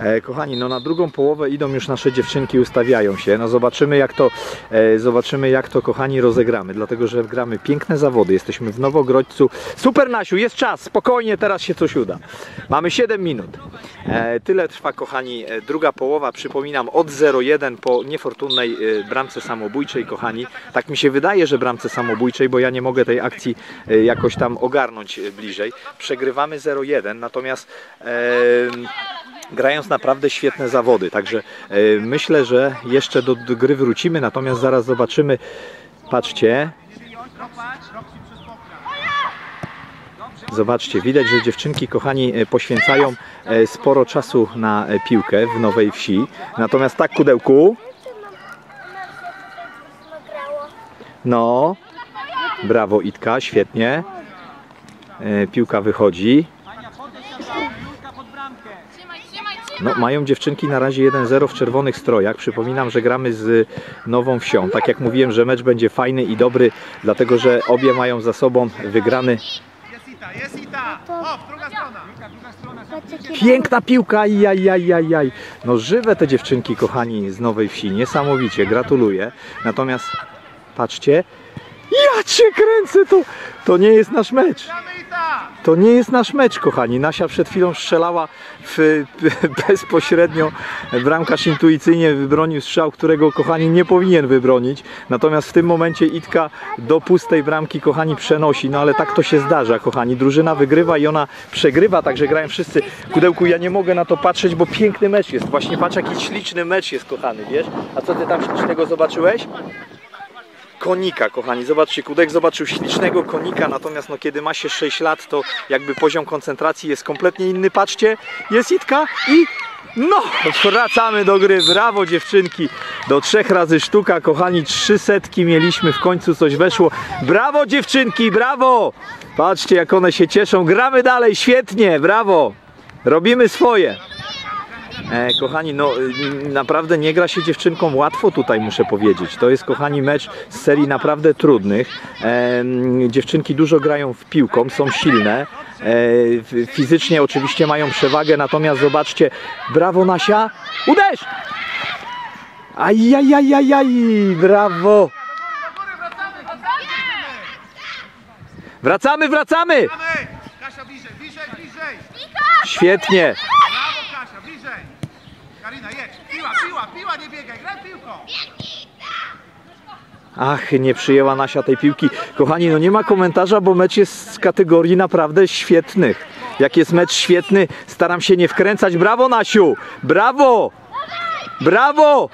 E, kochani, no na drugą połowę idą już nasze dziewczynki, ustawiają się. No zobaczymy jak to, e, zobaczymy jak to kochani rozegramy, dlatego że gramy piękne zawody. Jesteśmy w Nowogrodźcu. Super Nasiu, jest czas, spokojnie, teraz się coś uda. Mamy 7 minut. E, tyle trwa kochani druga połowa, przypominam od 0-1 po niefortunnej bramce samobójczej kochani. Tak mi się wydaje, że bramce samobójczej, bo ja nie mogę tej akcji jakoś tam ogarnąć bliżej. Przegrywamy 0-1, natomiast grając naprawdę świetne zawody. Także e, myślę, że jeszcze do, gry wrócimy, natomiast zaraz zobaczymy. Patrzcie. Zobaczcie, widać, że dziewczynki, kochani, e, poświęcają e, sporo czasu na piłkę w Nowej Wsi. Natomiast tak, kudełku. No. Brawo, Itka, świetnie. Piłka wychodzi. No, mają dziewczynki na razie 1-0 w czerwonych strojach. Przypominam, że gramy z Nową Wsią. Tak jak mówiłem, że mecz będzie fajny i dobry, dlatego że obie mają za sobą wygrany. Piękna piłka, jaj, jaj, jaj, jaj. No żywe te dziewczynki, kochani, z Nowej Wsi. Niesamowicie, gratuluję. Natomiast patrzcie. Ja cię kręcę, to, to nie jest nasz mecz. To nie jest nasz mecz, kochani. Nasia przed chwilą strzelała w, bezpośrednio. Bramkarz intuicyjnie wybronił strzał, którego, kochani, nie powinien wybronić. Natomiast w tym momencie Itka do pustej bramki, kochani, przenosi. No ale tak to się zdarza, kochani. Drużyna wygrywa i ona przegrywa, także grają wszyscy. Kudełku, ja nie mogę na to patrzeć, bo piękny mecz jest. Właśnie patrz, jaki śliczny mecz jest, kochany, wiesz? A co ty tam ślicznego zobaczyłeś? Konika, kochani. Zobaczcie, Kudek zobaczył ślicznego konika, natomiast no, kiedy ma się 6 lat, to jakby poziom koncentracji jest kompletnie inny. Patrzcie, jest Itka i no, wracamy do gry. Brawo dziewczynki. Do trzech razy sztuka, kochani, trzy setki mieliśmy, w końcu coś weszło. Brawo dziewczynki, brawo! Patrzcie, jak one się cieszą. Gramy dalej, świetnie, brawo! Robimy swoje. E, kochani, no y, naprawdę nie gra się dziewczynkom łatwo tutaj, muszę powiedzieć. To jest, kochani, mecz z serii naprawdę trudnych. E, m, dziewczynki dużo grają w piłką, są silne. E, fizycznie oczywiście mają przewagę, natomiast zobaczcie, brawo Nasia, uderz! Ajajajajaj, brawo! Wracamy, wracamy! Świetnie. Brawo Kasia, bliżej! Karina, jedź! Piła, piła, piła, nie biegaj, graj piłką! Ach, nie przyjęła Nasia tej piłki. Kochani, no nie ma komentarza, bo mecz jest z kategorii naprawdę świetnych. Jak jest mecz świetny, staram się nie wkręcać. Brawo, Nasiu! Brawo! Brawo!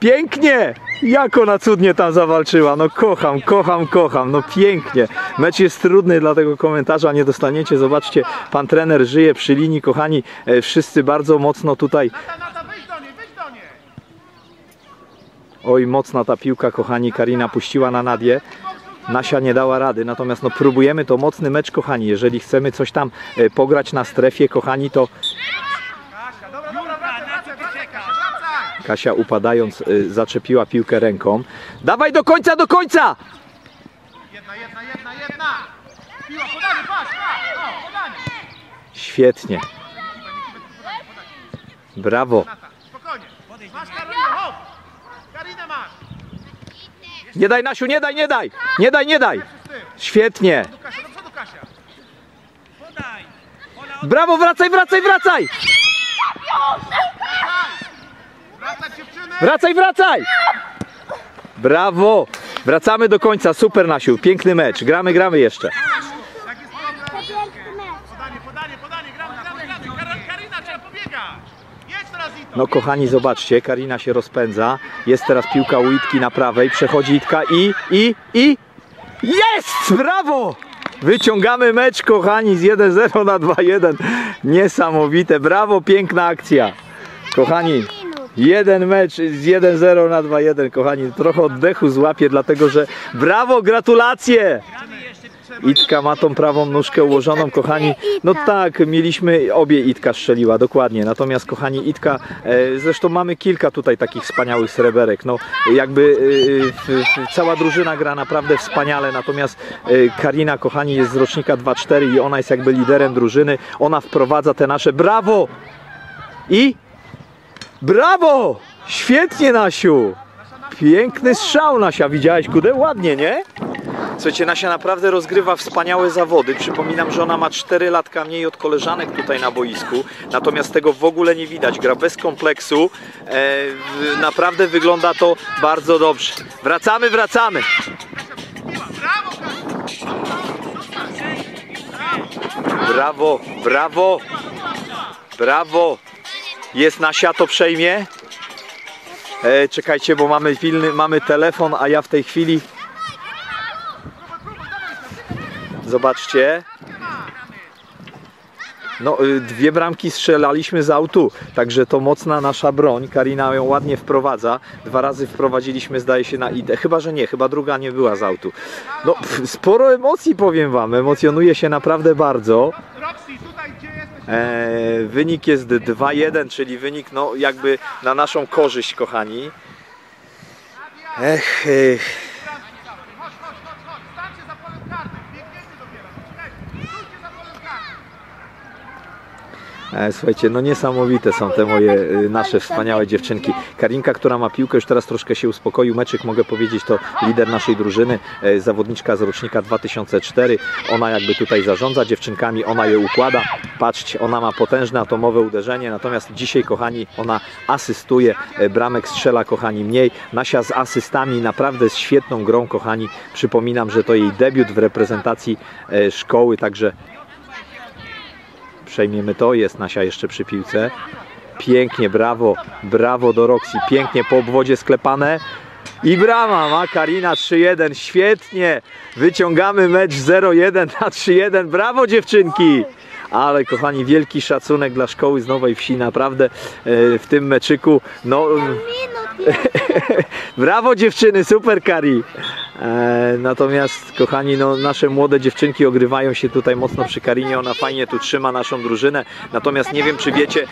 Pięknie! Jak ona cudnie tam zawalczyła. No kocham, kocham, kocham. No pięknie. Mecz jest trudny, dlatego komentarza nie dostaniecie. Zobaczcie, pan trener żyje przy linii. Kochani, e, wszyscy bardzo mocno tutaj Nata, Nata, wyjdź do niej, wyjdź do niej! Oj, mocna ta piłka, kochani. Karina puściła na Nadię. Nasia nie dała rady, natomiast no próbujemy to mocny mecz, kochani. Jeżeli chcemy coś tam e, pograć na strefie, kochani, to Kasia, upadając e, zaczepiła piłkę ręką. Dawaj do końca, do końca! Jedna, jedna, jedna, jedna! Piła, podanie, patrz, podanie! Świetnie. Brawo. Spokojnie! Nie daj, Nasiu, nie daj, nie daj! Nie daj, nie daj! Świetnie. Brawo, wracaj, wracaj, wracaj! Wracaj, wracaj! Brawo! Wracamy do końca. Super, Nasiu. Piękny mecz. Gramy, gramy jeszcze. Problem? Podanie, podanie, podanie, gramy, gramy, gramy! Kar- Karina, trzeba pobiegać! No kochani, zobaczcie, Karina się rozpędza. Jest teraz piłka u Itki na prawej. Przechodzi Itka i, i, i... Jest! Brawo! Wyciągamy mecz, kochani, z 1-0 na 2-1. Niesamowite. Brawo, piękna akcja. Kochani, jeden mecz z 1-0 na 2-1. Kochani, trochę oddechu złapię, dlatego że brawo, gratulacje! Itka ma tą prawą nóżkę ułożoną, kochani. No tak, mieliśmy, obie Itka strzeliła, dokładnie. Natomiast, kochani, Itka, e, zresztą mamy kilka tutaj takich wspaniałych sreberek. No, jakby e, cała drużyna gra naprawdę wspaniale, natomiast e, Karina, kochani, jest z rocznika 2-4 i ona jest jakby liderem drużyny. Ona wprowadza te nasze, brawo! I brawo! Świetnie Nasiu! Piękny strzał Nasia, widziałeś kudę? Ładnie, nie? Słuchajcie, Nasia naprawdę rozgrywa wspaniałe zawody. Przypominam, że ona ma 4 latka mniej od koleżanek tutaj na boisku. Natomiast tego w ogóle nie widać. Gra bez kompleksu. E, naprawdę wygląda to bardzo dobrze. Wracamy, wracamy. Brawo, brawo, brawo. Jest Nasia, to przejmie. E, czekajcie, bo mamy pilny, mamy telefon, a ja w tej chwili Zobaczcie. No, y, dwie bramki strzelaliśmy z autu, także to mocna nasza broń. Karina ją ładnie wprowadza. Dwa razy wprowadziliśmy, zdaje się, na idę. Chyba, że nie, chyba druga nie była z autu. No, sporo emocji powiem Wam. Emocjonuje się naprawdę bardzo. Roxy, tutaj gdzie jesteś? E, wynik jest 2-1, czyli wynik no, jakby na naszą korzyść, kochani. Ech, ech. Słuchajcie, no niesamowite są te moje y, nasze wspaniałe dziewczynki. Karinka, która ma piłkę, już teraz troszkę się uspokoił. Meczyk, mogę powiedzieć, to lider naszej drużyny, e, zawodniczka z rocznika 2004. Ona jakby tutaj zarządza dziewczynkami, ona je układa. Patrzcie, ona ma potężne atomowe uderzenie, natomiast dzisiaj, kochani, ona asystuje. E, Bramek strzela, kochani, mniej. Nasia z asystami, naprawdę z świetną grą, kochani. Przypominam, że to jej debiut w reprezentacji e, szkoły, także przejmiemy to, jest Nasia jeszcze przy piłce. Pięknie, brawo, brawo do Roxy, pięknie po obwodzie sklepane. I brama ma Karina 3-1, świetnie. Wyciągamy mecz 0-1 na 3-1. Brawo dziewczynki! Ale kochani, wielki szacunek dla szkoły z Nowej Wsi, naprawdę e, w tym meczyku. No, Brawo dziewczyny, super Kari. E, natomiast kochani, no, nasze młode dziewczynki ogrywają się tutaj mocno przy Karinie, ona fajnie tu trzyma naszą drużynę. Natomiast nie wiem czy wiecie,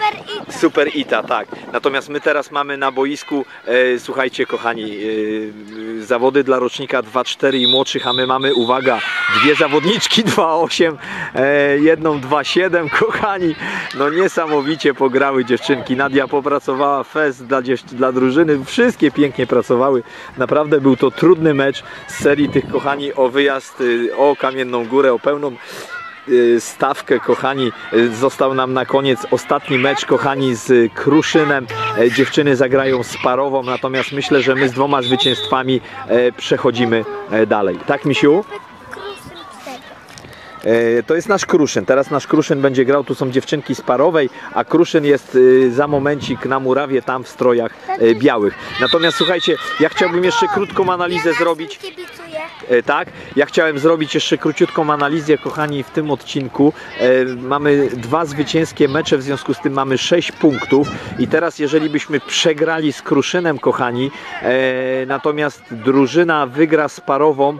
super Ita, tak. Natomiast my teraz mamy na boisku, e, słuchajcie kochani, e, zawody dla rocznika 2-4 i młodszych, a my mamy, uwaga, dwie zawodniczki 2-8, e, jedną 2-7, kochani. No niesamowicie pograły dziewczynki. Nadia popracowała fest dla, dla drużyny, wszystkie pięknie pracowały. Naprawdę był to trudny mecz z serii tych kochani o wyjazd, y, o Kamienną Górę, o pełną y, stawkę, kochani. Y, Został nam na koniec ostatni mecz, kochani, z Kruszynem. E, Dziewczyny zagrają z parową, natomiast myślę, że my z dwoma zwycięstwami e, przechodzimy e, dalej. Tak, Misiu? E, To jest nasz Kruszyn. Teraz nasz Kruszyn będzie grał. Tu są dziewczynki z parowej, a Kruszyn jest y, za momencik na murawie tam w strojach e, białych. Natomiast słuchajcie, ja chciałbym jeszcze krótką analizę zrobić. Kibicuję. E, Tak, ja chciałem zrobić jeszcze króciutką analizę, kochani, w tym odcinku. E, mamy dwa zwycięskie mecze, w związku z tym mamy 6 punktów. I teraz, jeżeli byśmy przegrali z Kruszynem, kochani, e, natomiast drużyna wygra z parową,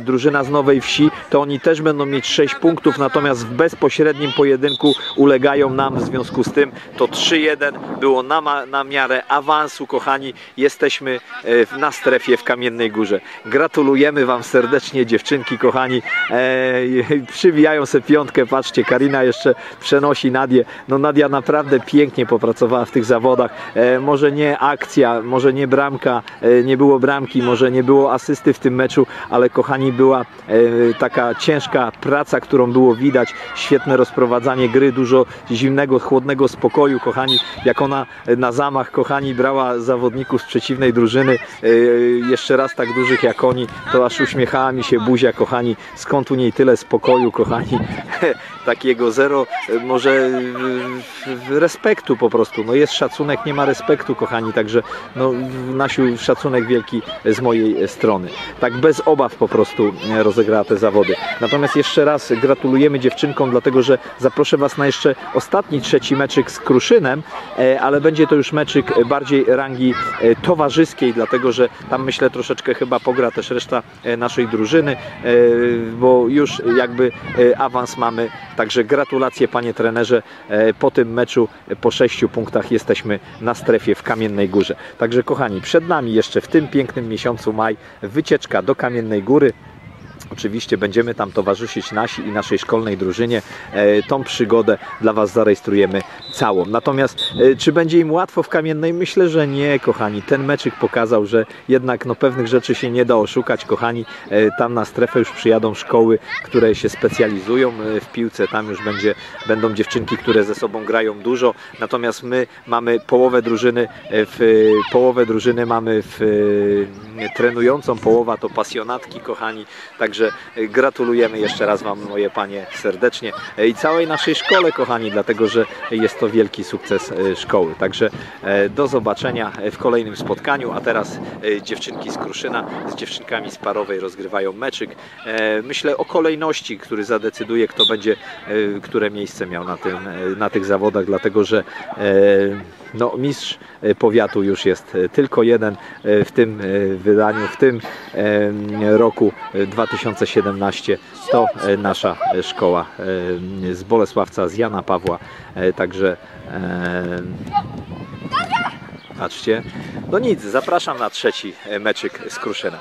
drużyna z Nowej Wsi, to oni też będą mieć 6 punktów, natomiast w bezpośrednim pojedynku ulegają nam, w związku z tym to 3-1 było na, na miarę awansu, kochani. Jesteśmy e, na strefie w Kamiennej Górze. Gratulujemy Wam serdecznie, dziewczynki, kochani. E, przywijają sobie piątkę, patrzcie, Karina jeszcze przenosi Nadię. No Nadia naprawdę pięknie popracowała w tych zawodach. E, może nie akcja, może nie bramka, e, nie było bramki, może nie było asysty w tym meczu, ale kochani, była e, taka ciężka praca, którą było widać. Świetne rozprowadzanie gry, zimnego, chłodnego spokoju, kochani. Jak ona e, na zamach, kochani, brała zawodników z przeciwnej drużyny, e, jeszcze raz tak dużych jak oni, to aż uśmiechała mi się buzia, kochani. Skąd u niej tyle spokoju, kochani? Takiego zero, e, może respektu po prostu. No jest szacunek, nie ma respektu, kochani, także no, Nasiu, szacunek wielki z mojej strony. Tak bez obaw po prostu rozegrała te zawody. Natomiast jeszcze raz gratulujemy dziewczynkom, dlatego że zaproszę Was na jeszcze ostatni, trzeci meczyk z Kruszynem, e, ale będzie to już meczyk bardziej rangi e, towarzyskiej, dlatego że tam myślę troszeczkę chyba pogra też reszta e, naszej drużyny, bo już jakby awans mamy. Także gratulacje panie trenerze. Po tym meczu po sześciu punktach jesteśmy na strefie w Kamiennej Górze. Także kochani, przed nami jeszcze w tym pięknym miesiącu maj wycieczka do Kamiennej Góry. Oczywiście będziemy tam towarzyszyć nasi i naszej szkolnej drużynie. E, Tą przygodę dla Was zarejestrujemy całą. Natomiast e, czy będzie im łatwo w Kamiennej? Myślę, że nie, kochani. Ten meczyk pokazał, że jednak no, pewnych rzeczy się nie da oszukać, kochani. E, Tam na strefę już przyjadą szkoły, które się specjalizują w piłce. Tam już będzie, będą dziewczynki, które ze sobą grają dużo. Natomiast my mamy połowę drużyny, w, połowę drużyny mamy w, trenującą, połowa to pasjonatki, kochani. Także e, gratulujemy jeszcze raz Wam, moje panie, serdecznie e, i całej naszej szkole, kochani, dlatego że jest to wielki sukces e, szkoły. Także do zobaczenia w kolejnym spotkaniu. A teraz dziewczynki z Kruszyna z dziewczynkami z Parowej rozgrywają meczyk. Myślę o kolejności, który zadecyduje, kto będzie, które miejsce miał na, tym, na tych zawodach, dlatego że no, mistrz e, powiatu już jest e, tylko jeden e, w tym wydaniu, w tym roku e, 2017 to nasza szkoła z Bolesławca, z Jana Pawła, także patrzcie, no nic, zapraszam na trzeci meczyk z Kruszyna.